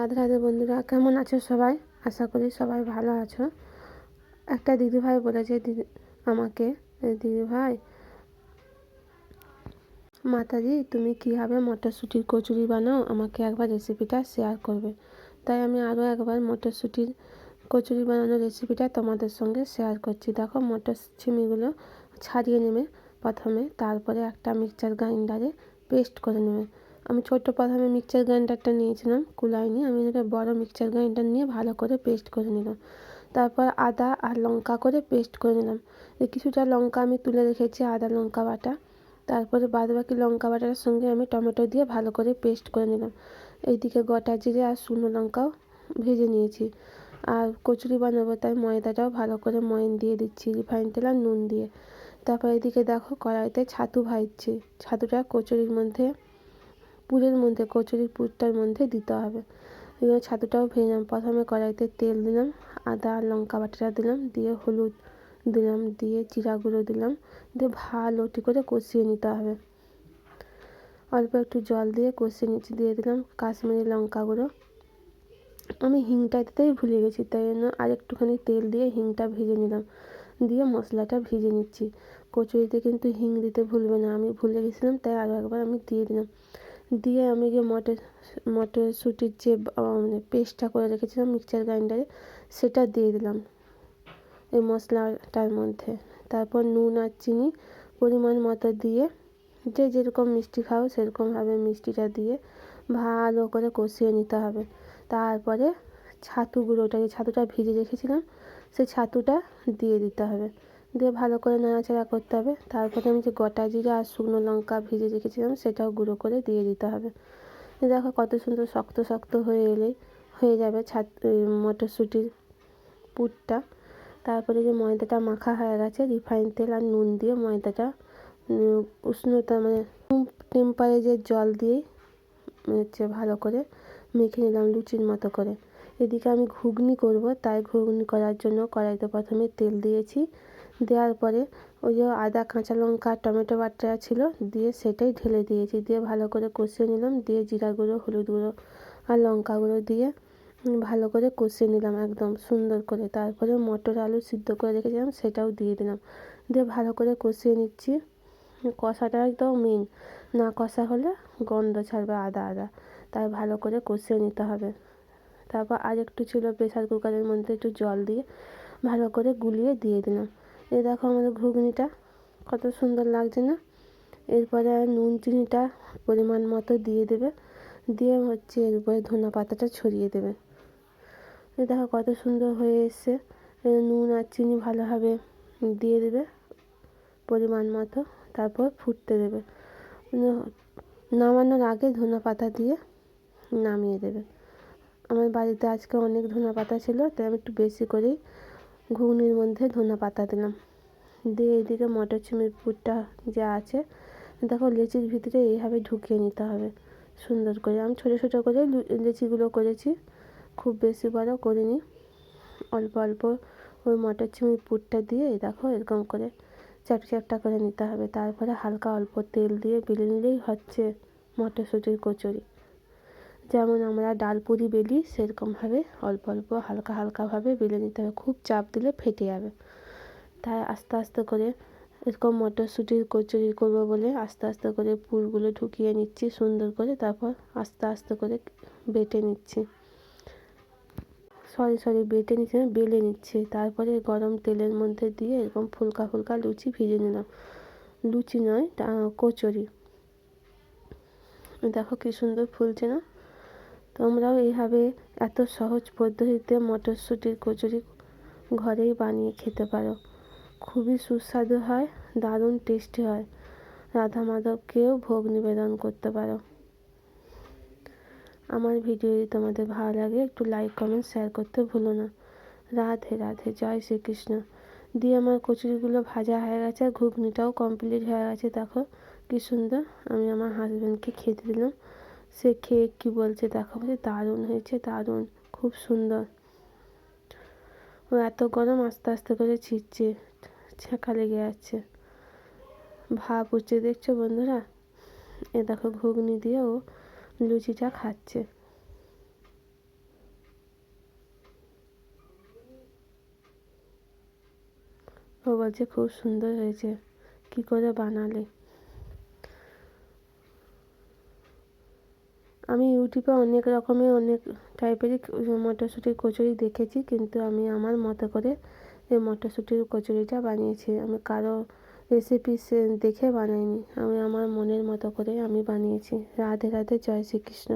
রাধে রাধে বন্ধুরা, কেমন আছো সবাই? আশা করি সবাই ভালো আছো। একটা দিদিভাই বলেছে দিদি আমাকে দিদিভাই, মাতাজি, তুমি কীভাবে মটরশুঁটির কচুরি বানাও? আমাকে একবার রেসিপিটা শেয়ার করবে। তাই আমি আরও একবার মটরশুঁটির কচুরি বানানোর রেসিপিটা তোমাদের সঙ্গে শেয়ার করছি। দেখো মটর মটরছিমিগুলো ছাড়িয়ে নেবে প্রথমে, তারপরে একটা মিক্সচার গ্রাইন্ডারে পেস্ট করে নেবে। আমি ছোট্ট প্রথমে মিক্সচার গ্রাইন্ডারটা নিয়েছিলাম কুলাই নিয়ে আমি এটা বড় মিক্সচার গ্রাইন্ডার নিয়ে ভালো করে পেস্ট করে নিলাম। তারপর আদা আর লঙ্কা করে পেস্ট করে নিলাম। কিছুটা লঙ্কা আমি তুলে রেখেছি, আদা, লঙ্কা বাটা। তারপরে বাদ বাকি লঙ্কা বাটার সঙ্গে আমি টমেটো দিয়ে ভালো করে পেস্ট করে নিলাম। এইদিকে গোটা জিরে আর শুকনো লঙ্কাও ভেজে নিয়েছি। আর কচুরি বানাবো, তাই ময়দাটাও ভালো করে ময়ন দিয়ে দিচ্ছি, রিফাইন তেল আর নুন দিয়ে। তারপর এদিকে দেখো কড়াইতে ছাতু ভাজছি, ছাতুটা কচুরির মধ্যে পুরের মধ্যে, কচুরির পুরটার মধ্যে দিতে হবে। এবার ছাতুটাও ভেজলাম প্রথমে কড়াইতে তেল দিলাম, আদা, লঙ্কা বাটাটা দিলাম, দিয়ে হলুদ দিলাম, দিয়ে জিরা গুঁড়ো দিলাম, দিয়ে ভালোটি করে কষিয়ে নিতে হবে। অল্প একটু জল দিয়ে কষিয়ে নিচ্ছি দিয়ে দিলাম কাশ্মীরি লঙ্কা গুঁড়ো। আমি হিংটা দিতেই ভুলে গেছি, তাই জন্য আর একটুখানি তেল দিয়ে হিংটা ভেজে নিলাম। দিয়ে মশলাটা ভেজে নিচ্ছি। কচুরিতে কিন্তু হিং দিতে ভুলবে না, আমি ভুলে গেছিলাম, তাই আরও একবার আমি দিয়ে দিলাম। দিয়ে আমি যে মটর, মটরশুঁটির যে মানে পেস্টটা করে রেখেছিলাম মিক্সচার গ্রাইন্ডারে সেটা দিয়ে দিলাম এই মশলাটার মধ্যে। তারপর নুন আর চিনি পরিমাণ মতো দিয়ে যে যেরকম মিষ্টি খাও সেরকমভাবে মিষ্টিটা দিয়ে ভালো করে কষিয়ে নিতে হবে। তারপরে ছাতু গুঁড়োটাকে ছাতুটা ভিজে রেখেছিলাম সেই ছাতুটা দিয়ে দিতে হবে। দিয়ে ভালো করে নাড়াচাড়া করতে হবে। তারপরে আমি যে গোটা জিরা আর শুকনো লঙ্কা ভিজে রেখেছিলাম, সেটাও গুঁড়ো করে দিয়ে দিতে হবে। দেখো কত সুন্দর শক্ত শক্ত হয়ে এলেই হয়ে যাবে ছাত মটরশুঁটির পুরটা। তারপরে যে ময়দাটা মাখা হয়ে গেছে, রিফাইন তেল আর নুন দিয়ে ময়দাটা উষ্ণতা মানে টেম্পারেচার জল দিয়েই হচ্ছে ভালো করে মেখে নিলাম লুচির মতো করে। এদিকে আমি ঘুগনি করব, তাই ঘুগনি করার জন্য কড়াইতে প্রথমে তেল দিয়েছি। দেওয়ার পরে ওই যে আদা, কাঁচা লঙ্কা, টমেটো বাটা ছিল দিয়ে সেটাই ঢেলে দিয়েছি। দিয়ে ভালো করে কষিয়ে নিলাম। দিয়ে জিরা গুঁড়ো, হলুদ গুঁড়ো আর লঙ্কা গুঁড়ো দিয়ে ভালো করে কষিয়ে নিলাম একদম সুন্দর করে। তারপরে মটর আলু সিদ্ধ করে রেখেছিলাম, সেটাও দিয়ে দিলাম। দিয়ে ভালো করে কষিয়ে নিচ্ছি। কষাটা একদম মেন না কষা হলে গন্ধ ছাড়বে আদা আদা। তাই ভালো করে কষিয়ে নিতে হবে। তারপর আর একটু ছিল প্রেসার কুকারের মধ্যে একটু জল দিয়ে ভালো করে গুলিয়ে দিয়ে দিলাম। এই দেখো আমাদের ঘুগনিটা, কত সুন্দর লাগছে না? এরপরে নুন চিনিটা পরিমাণ মতো দিয়ে দেবে। দিয়ে হচ্ছে এরপরে ধনা পাতাটা ছড়িয়ে দেবে। এ দেখো কত সুন্দর হয়ে এসছে। নুন আর চিনি ভালোভাবে দিয়ে দেবে পরিমাণ মতো, তারপর ফুটতে দেবে। নামানোর আগে ধনা পাতা দিয়ে নামিয়ে দেবে। আমার বাড়িতে আজকে অনেক ধনা পাতা ছিল, তাই আমি একটু বেশি করেই ঘুগনির মধ্যে ধনা পাতা দিলাম। দিয়ে এদিকে মটরশুঁটির পুরটা যা আছে, দেখো লেচির ভিতরে এইভাবে ঢুকিয়ে নিতে হবে। সুন্দর করে। আমি ছোটো ছোটো করে লেচিগুলো করেছি, খুব বেশি বড় করিনি। অল্প অল্প ওই মটরশুঁটির পুরটা দিয়ে দেখো এরকম করে চ্যাপ চ্যাপটা করে নিতে হবে। তারপরে হালকা অল্প তেল দিয়ে বেলে নিলেই হচ্ছে মটরশুঁটির কচুরি। যেমন আমরা ডাল পুরি বেলি সেরকমভাবে অল্প অল্প হালকা হালকাভাবে বেলে নিতে হবে। খুব চাপ দিলে ফেটে যাবে। তাই আস্তে আস্তে করে এরকম মটরশুঁটির কচুরি করব বলে আস্তে আস্তে করে পুরগুলো ঢুকিয়ে নিচ্ছি, সুন্দর করে তারপর আস্তে আস্তে করে বেটে নিচ্ছি। সরি সরি, বেটে নিচ্ছি বেলে নিচ্ছি। তারপরে গরম তেলের মধ্যে দিয়ে এরকম ফুলকা ফুলকা লুচি ভিজে নিলাম। লুচি নয় কচুরি। দেখো কী সুন্দর ফুলছে না? তোমরাও এইভাবে এত সহজ পদ্ধতিতে মটরশুঁটির কচুরি ঘরেই বানিয়ে খেতে পারো। খুবই সুস্বাদু হয়, দারুণ টেস্টি হয়। রাধা মাধবকেও ভোগ নিবেদন করতে পারো। আমার ভিডিও যদি তোমাদের ভালো লাগে, একটু লাইক কমেন্ট শেয়ার করতে ভুলো না। রাধে রাধে, জয় শ্রীকৃষ্ণ। দিয়ে আমার কচুরিগুলো ভাজা হয়ে গেছে, ঘুগনিটাও কমপ্লিট হয়ে গেছে। দেখো কী সুন্দর, আমি আমার হাজব্যান্ডকে খেতে দিলাম। সে খেয়ে কী বলছে দেখো, বলছে দারুণ হয়েছে, দারুণ, খুব সুন্দর। ও এত গরম আস্তে আস্তে করে ছিটছে ছেঁকা লেগে যাচ্ছে ভাব উঠছে, দেখছ বন্ধুরা? এ দেখো ঘুগনি দিয়ে ও লুচিটা খাচ্ছে। ও বলছে খুব সুন্দর হয়েছে, কী করে বানালে? আমি ইউটিউবে অনেক রকমের অনেক টাইপেরই মটরশুঁটির কচুরি দেখেছি, কিন্তু আমি আমার মতো করে এই মটরশুঁটির কচুরিটা বানিয়েছি। আমি কারও রেসিপি দেখে বানাইনি। আমি আমার মনের মতো করে আমি বানিয়েছি। রাধে রাধে, জয় শ্রীকৃষ্ণ।